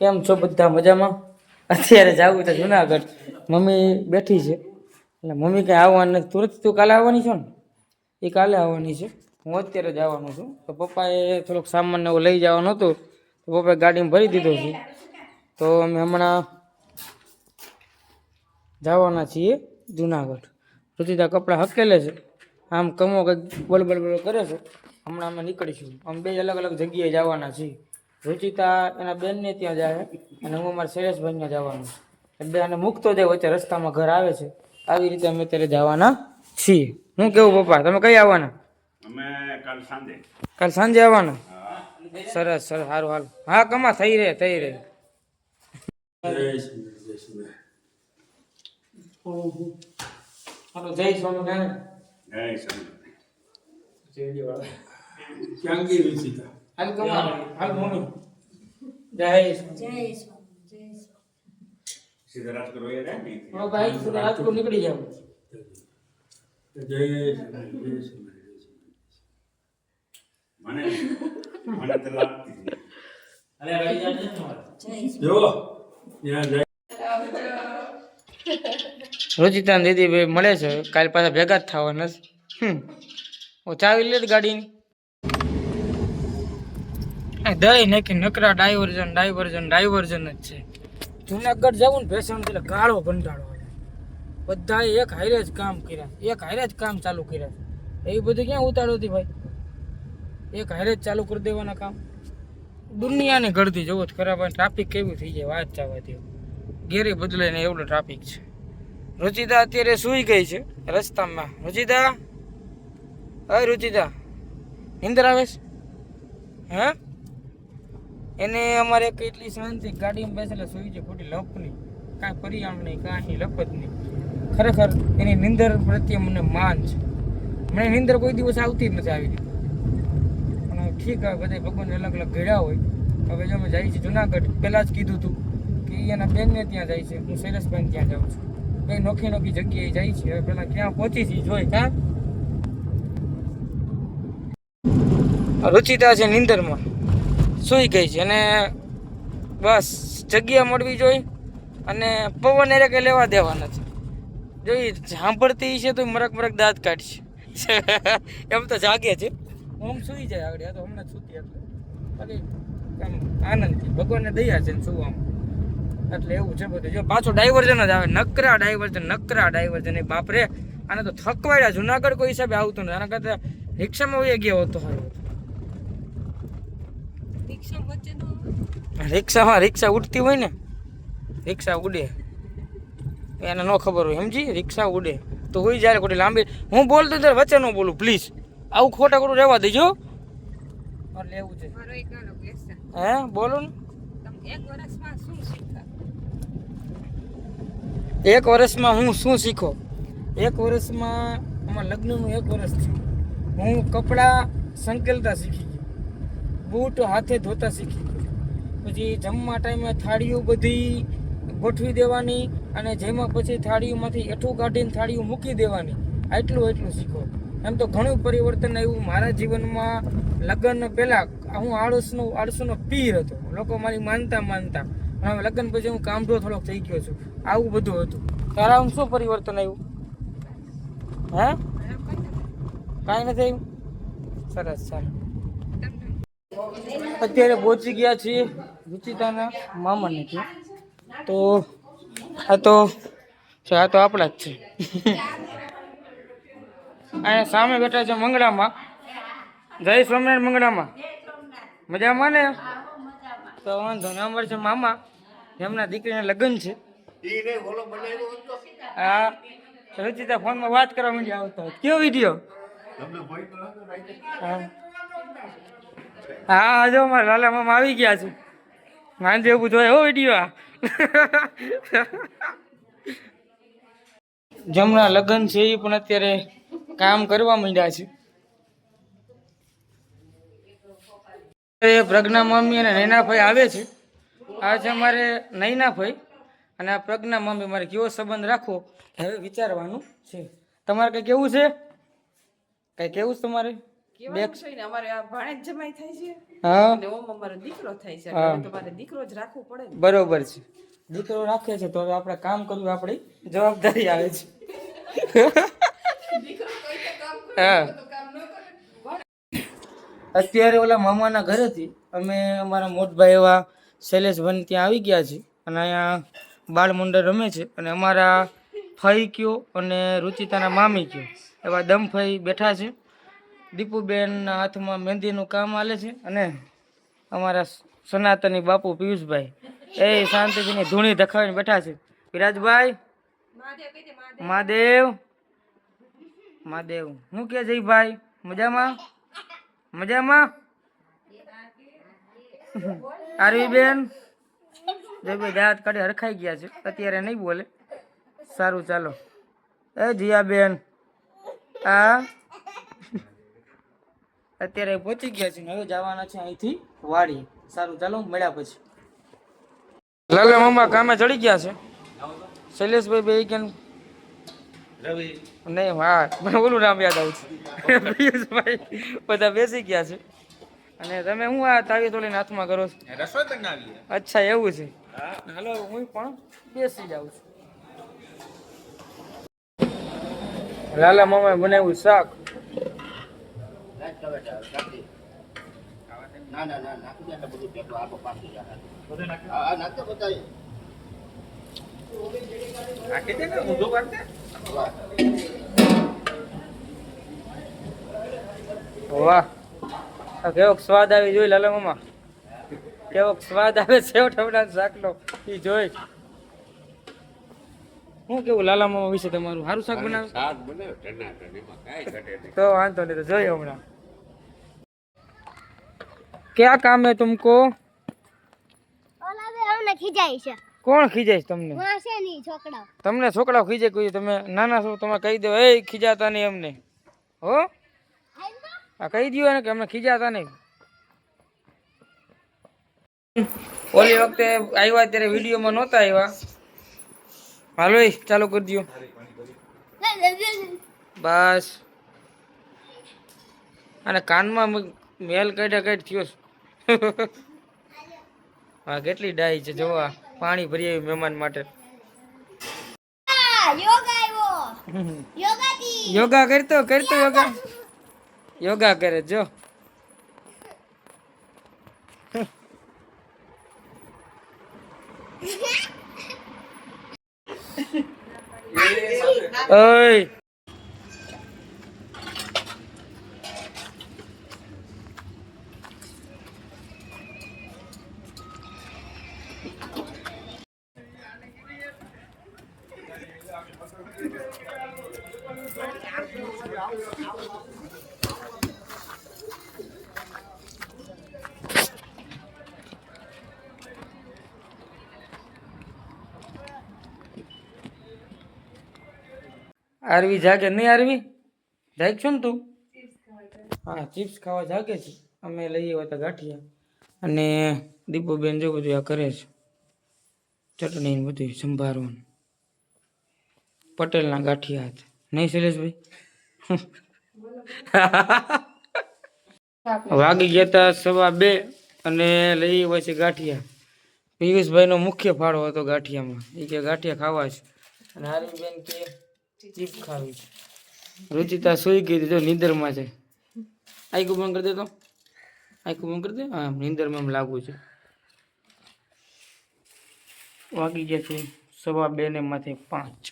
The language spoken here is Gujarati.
કેમ છો બધા મજામાં? અત્યારે જાવું તો જુનાગઢ. મમ્મી બેઠી છે. એટલે મમ્મી કંઈ આવવાની નથી. તુરત તું કાલે આવવાની છો ને? એ કાલે આવવાની છે. હું અત્યારે જ આવવાનો છું. તો પપ્પાએ થોડોક સામાન એવું લઈ જવાનું હતું. તો પપ્પાએ ગાડીમાં ભરી દીધો છે. તો અમે હમણાં જવાના છીએ જુનાગઢ. રુચિતા કપડાં હકેલે છે. આમ કમો કંઈક બોલ બોલ કરે છે. હમણાં અમે નીકળીશું. અમે બે અલગ અલગ જગ્યાએ જવાના છીએ. રુચિતા એના બેનને ત્યાં જાય અને હું અમારા શૈલેષભાઈને જવાનું એટલે બે અને મૂકતો જાય વચ્ચે રસ્તામાં ઘર આવે છે. આવી રીતે અમે અત્યારે જવાના છીએ. હું કેવું પપ્પા તમે કઈ આવવાના? અમે કાલ સાંજે. કાલ સાંજે આવવાના? સરસ સરસ સારું હાલ હા કમા થઈ રહે થઈ રહે. જય સ્વામિનારાયણ. જય સ્વામિનારાયણ. હાલ કમા હાલ. મમ્મી. જય જય સીધા રાજકોટ વયા જાય ઓ ભાઈ સુધી કો નીકળી જાવ મને મને તો લાગતી હતી. જય ને દીદી મળે છે કાલ પાછા ભેગા જ થવાના છે. હમ. ઓ ચાવી લે ગાડીની. દઈ નાખી, નકરા ડાયવર્ઝન ડાયવર્ઝન ડાયવર્ઝન જ છે. જુનાગઢ જવું ને ભેસણ એટલે ગાળો કંટાળો બધાએ બધા એક હારે જ કામ કર્યા, એક હારે જ કામ ચાલુ કર્યા. એ બધું ક્યાં ઉતારો હતી ભાઈ? એક હારે જ ચાલુ કરી દેવાના કામ. દુનિયાની ઘડતી જવો જ ખરાબ ટ્રાફિક કેવી થઈ જાય, વાત ચાવાથી ઘેરે બદલાઈને એવડો ટ્રાફિક છે. રુચિતા અત્યારે સૂઈ ગઈ છે રસ્તામાં. રુચિતા અય રુચિતા નિંદર આવે હે? એને અમારે એક એટલી શાંતિ, ગાડીમાં બેસેલા સુઈ છે, ખોટી લપ નહીં. કાંઈ પરિણામ નહીં, કાંઈ લપ જ નહીં. ખરેખર એની નિંદર પ્રત્યે મને માન છે. મને નિંદર કોઈ દિવસ આવતી જ નથી આવી પણ ઠીક હવે બધા ભગવાન અલગ અલગ ઘેડા હોય. હવે જો અમે જઈએ છીએ જુનાગઢ, પહેલાં જ કીધું હતું કે એના બેનને ત્યાં જાય છે. હું શૈલેષભાઈ ત્યાં જાઉં છું. કઈ નોખી નોખી જગ્યાએ જાય છે. હવે પહેલાં ક્યાં પહોંચી છે જોઈ, હા? રુચિતા છે નિંદરમાં. સૂઈ ગઈ છે અને બસ જગ્યા મળવી જોઈએ અને પવન એને કંઈ લેવા દેવા નથી. જોઈ સાંભળતી છે તો મરક મરક દાંત કાઢશે. એમ તો જાગે છે. હું સૂઈ જાય આગળ, આ તો હમણાં સૂતી એટલે. બાકી આમ આનંદથી. ભગવાનને દયા છે ને એટલે એવું છે બધું. જો પાછો ડાયવર્જન જ આવે. નકરા ડાયવર્જન નકરા ડાયવર્જન એ બાપરે આને તો થકવાડ્યા. જુનાગઢ કોઈ હિસાબે આવતું નથી. આના કરતાં રિક્ષામાં વહી ગયો હોતો સારું હતું. રિક્ષામાં રિક્ષા ઉડતી હોય ને રિક્ષા ઉડે. એને ન ખબર હોય સમજી? રિક્ષા ઉડે. તો હોય જ્યારે ખોટી લાંબી હું બોલતો ત્યારે વચ્ચે ન બોલું પ્લીઝ આવું ખોટા ખોટું રહેવા દેજો. લેવું એવું છે હે બોલો ને. એક વર્ષમાં હું શું શીખો? એક વર્ષમાં અમારા લગ્નનું એક વર્ષ થયું હું કપડાં સંકેલતા શીખી ગયો. બૂટ હાથે ધોતા શીખી પછી જમવા ટાઈમે થાળીઓ બધી ગોઠવી દેવાની અને જેમાં પછી થાળીઓમાંથી એઠું કાઢીને થાળીઓ મૂકી દેવાની. આટલું એટલું શીખો. એમ તો ઘણું પરિવર્તન આવ્યું. મારા જીવનમાં લગ્ન પહેલાં હું આળસનો આળસનો પીર હતો. લોકો મારી માનતા માનતા. પણ હવે લગ્ન પછી હું કામઢો થોડોક થઈ ગયો છું. આવું બધું હતું. તારા શું પરિવર્તન આવ્યું? હે? કાંઈ નથી આવ્યું? સરસ સારું અત્યારે પહોંચી ગયા છીએ રુચિતાના મામાને ત્યાં. તો આ તો આ તો આપણા જ છે. અહીંયા સામે બેઠા છે મંગળામાં. જય સ્વામિનારાયણ મંગળામાં. મજામાં ને? તો વાંધો ને અમારે છે મામા. એમના દીકરીના લગ્ન છે. હા રુચિતા ફોનમાં વાત કરવા માંડી આવતો કેવો વીડિયો? હા. હા, જો, મારા લાલા મામા આવી ગયા છે. માન જેવું જોઈએ હો વીડિયો જમણા લગ્ન છે એ પણ અત્યારે કામ કરવા માંડ્યા છે. પ્રજ્ઞા મમ્મી અને નૈનાભાઈ આવે છે. આ છે અમારે નૈનાભાઈ અને આ પ્રજ્ઞા મમ્મી મારે કેવો સંબંધ રાખવો હવે વિચારવાનું છે. તમારે કંઈ કેવું છે? કંઈ કેવું છે તમારે? બરોબર છે. દીકરો રાખે છે તો આપણે કામ કરવું આપણી જવાબદારી આવે છે. અત્યારે ઓલા મામાના ઘરેથી અમે અમારા મોટભાઈ એવા શૈલેષભાઈ ત્યાં આવી ગયા છે. અને અહીંયા બાળ મંડળ રમે છે. અને અમારા ફઈ કયો અને રુચિતાના મામી કયો. એવા દમફઈ બેઠા છે. દીપુબેનના હાથમાં મહેંદીનું કામ હાલે છે અને અમારા સનાતની બાપુ પિયુષભાઈ. એ શાંતિજીની ધૂણી ધખાવીને બેઠા છે. વિરાજભાઈ મહાદેવ. મહાદેવ. હું કે જઈ ભાઈ? મજામાં? મજામાં? આરવીબેન. જયભાઈ દાંત કાઢી હરખાઈ ગયા છે. અત્યારે નહીં બોલે. સારું, ચાલો. એ જીયાબેન. આ અત્યારે પહોંચી ગયા છે હવે જવાના છે અહીંથી વાડી. સારું ચાલો મળ્યા પછી. લાલા મામા કામે ચડી ગયા છે? શૈલેષભાઈ બે કે નહીં હા મને ઓલું નામ યાદ આવું છે. પિયુષભાઈ બધા બેસી ગયા છે. અને તમે હું આ તાવી તોડીને હાથમાં કરો છો? રસોઈ બનાવી અચ્છા એવું છે. હાલો હું પણ બેસી જાઉં છું. લાલા મામાએ બનાવ્યું શાક. નાખી દે ને ઊંધું કાઢ દે. વાહ. કેવો સ્વાદ આવી જોઈ લાલા મામા. કેવો સ્વાદ આવે સેવ શાક શાકનો. એ જોઈ. શું કેવું લાલા મામા વિશે તમારું? સારું શાક બનાવે? શાક બનાવ તો વાંધો નહીં તો જોઈએ હમણાં. ક્યાં કામ હે તુમકો? ઓલા બે અમને ખીજાય છે. કોણ ખીજાય તમને? તમને છોકરાઓ ખીજે કોઈ? તમે નાના છો તમે કહી દો એ ખીજાતા નહીં અમને. હો? આ કહી દો ને કે અમને ખીજાતા નહીં. ઓલી વખતે આવ્યા ત્યારે વિડીયોમાં નહોતા આવ્યા હાલો ચાલુ કરી દો બસ. અને કાનમાં મેલ કાઢ્યા કાઢ થયો હા કેટલી ડાઈ છે જોવા પાણી ભરી આવી મહેમાન માટે. આવ્યો. યોગા કરતો કરતો યોગા. યોગા કરે જો. ઓય. આરવી જાગે નહીં આરવી? જાય છો ને તું? હા ચિપ્સ ખાવા જાગે છે. અમે લઈએ હોય તો ગાંઠિયા. અને દીપુબેન જો બધું આ કરે છે. ચટણી ને બધું સંભાળવાનું પટેલના ગાંઠિયા હતા. નહીં શૈલેષભાઈ? વાગી ગયા તા સવા બે અને લઈ હોય છે ગાંઠિયા. પિયુષભાઈનો મુખ્ય ફાળો હતો ગાંઠિયામાં. એ કે ગાંઠિયા ખાવા છે. અને હારીબેન કે ચીપ ખાવી રુચિતા સુઈ ગઈ જો નીંદરમાં છે. આઈકું બંધ કરી દે તો. આઈકું બંધ કરી દે? હા, નીંદરમાં એમ લાગુ છે. વાગી ગયા છે સવા બે ને માથે પાંચ.